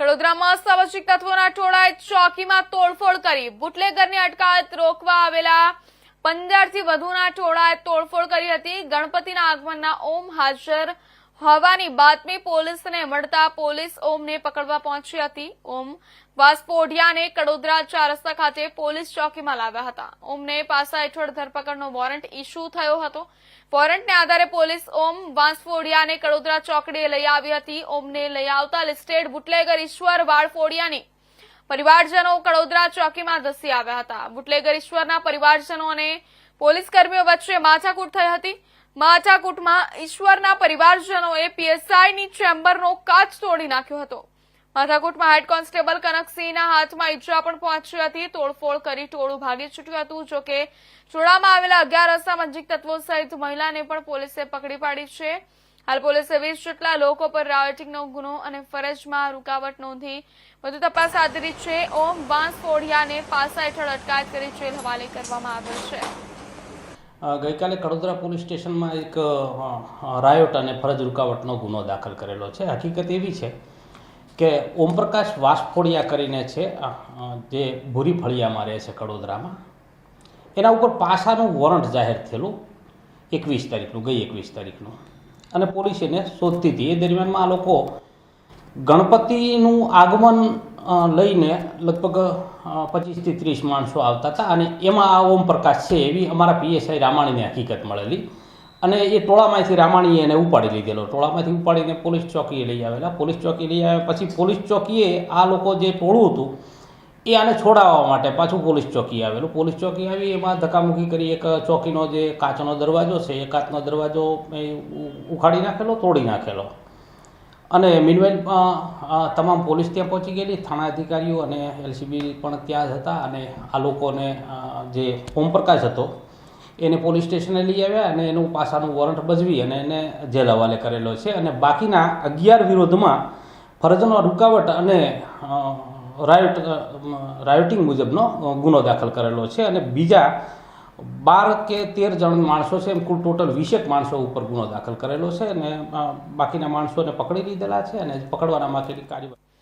કડોદરામાં સામાજિક તત્વોના ટોળાએ ચોકીમાં તોડફોડ કરી. બુટલેગરની અટકાયત રોકવા આવેલા પંદરથી વધુના ટોળાએ તોડફોડ કરી હતી. ગણપતિના આગમનના ઓમ હાજર હોવાની બાતમી પોલીસને મળતા પોલીસ ઓમને પકડવા પહોંચી હતી. ઓમ વાસપોઢિયાને કડોદરા ચાર રસ્તા ખાતે પોલીસ ચોકીમાં લાવ્યા હતા. ઓમને પાસા હેઠળ ધરપકડનો વોરંટ ઇસ્યુ થયો હતો. વોરંટને આધારે પોલીસ ઓમ વાંસફોડિયાને કડોદરા ચોકડીએ લઈ આવી હતી. ઓમને લઈ આવતા લિસ્ટેડ બુટલેગર ઈશ્વર વાળફોડિયાની પરિવારજનો કડોદરા ચોકીમાં ધસી આવ્યા હતા. બુટલેગર ઈશ્વરના પરિવારજનો અને પોલીસ કર્મીઓ વચ્ચે માથાકૂટ થઈ હતી. માથાકૂટમાં ઈશ્વરના પરિવારજનોએ પીએસઆઈની ચેમ્બરનો કાચ તોડી નાખ્યો હતો. માથાકૂટમાં હેડ કોન્સ્ટેબલ કનકસિંહના હાથમાં ઈજા પણ પહોંચી હતી. તોડફોડ કરી ટોળું ભાગી છૂટ્યું હતું જોકે જોડામાં આવેલા અગિયાર અસામાજિક તત્વો સહિત મહિલાને પણ પોલીસે પકડી પાડી છે. હાલ પોલીસે વીસ જેટલા લોકો પર રાયોટિંગનો ગુનો અને ફરજમાં રૂકાવટ નોંધી વધુ તપાસ હાથ ધરી છે. ઓમ વાંસફોડિયાને પાસા હેઠળ અટકાયત કરી જેલ હવાલે કરવામાં આવ્યો છે. ગઈકાલે કડોદરા પોલીસ સ્ટેશનમાં એક રાયોટ અને ફરજ રૂકાવટનો ગુનો દાખલ કરેલો છે. હકીકત એવી છે કે ઓમપ્રકાશ વાસફોડિયા કરીને છે જે ભૂરી ફળિયામાં રહે છે કડોદરામાં, એના ઉપર પાસાનું વોરંટ જાહેર થયેલું એકવીસ તારીખનું, ગઈ એકવીસ તારીખનું. અને પોલીસ એને શોધતી હતી. એ દરમિયાનમાં આ લોકો ગણપતિનું આગમન લઈને લગભગ પચીસથી ત્રીસ માણસો આવતા હતા અને એમાં આ ઓમ પ્રકાશ છે એવી અમારા પીએસઆઈ રામાણીને હકીકત મળેલી. અને એ ટોળામાંથી રામાણીએ એને ઉપાડી લીધેલો. ટોળામાંથી ઉપાડીને પોલીસ ચોકીએ લઈ આવેલા. પોલીસ ચોકી લઈ આવ્યા પછી પોલીસ ચોકીએ આ લોકો જે ટોળું હતું, એ આને છોડાવવા માટે પાછું પોલીસ ચોકી આવેલું. પોલીસ ચોકી આવી, એમાં ધક્કામુક્કી કરી, એક ચોકીનો જે કાચનો દરવાજો છે, એ કાચનો દરવાજો ઉખાડી નાખેલો, તોડી નાખેલો. અને મિનવેલમાં તમામ પોલીસ ત્યાં પહોંચી ગયેલી થાણા અધિકારીઓ અને એલસીબી પણ ત્યાં જ હતા અને આ લોકોને જે ઓમપ્રકાશ હતો, એને પોલીસ સ્ટેશને લઈ આવ્યા અને એનું પાસાનું વોરંટ બજવી અને એને જેલ હવાલે કરેલો છે અને બાકીના અગિયાર વિરોધમાં ફરજનો રૂકાવટ અને રાયોટ રાયોટિંગ મુજબનો ગુનો દાખલ કરેલો છે અને બીજા બાર કે તેર જણ માણસો છે, એમ કુલ ટોટલ વીસેક માણસો ઉપર ગુનો દાખલ કરેલો છે અને બાકીના માણસોને પકડી લીધેલા છે અને પકડવાના માટેની કાર્યવાહી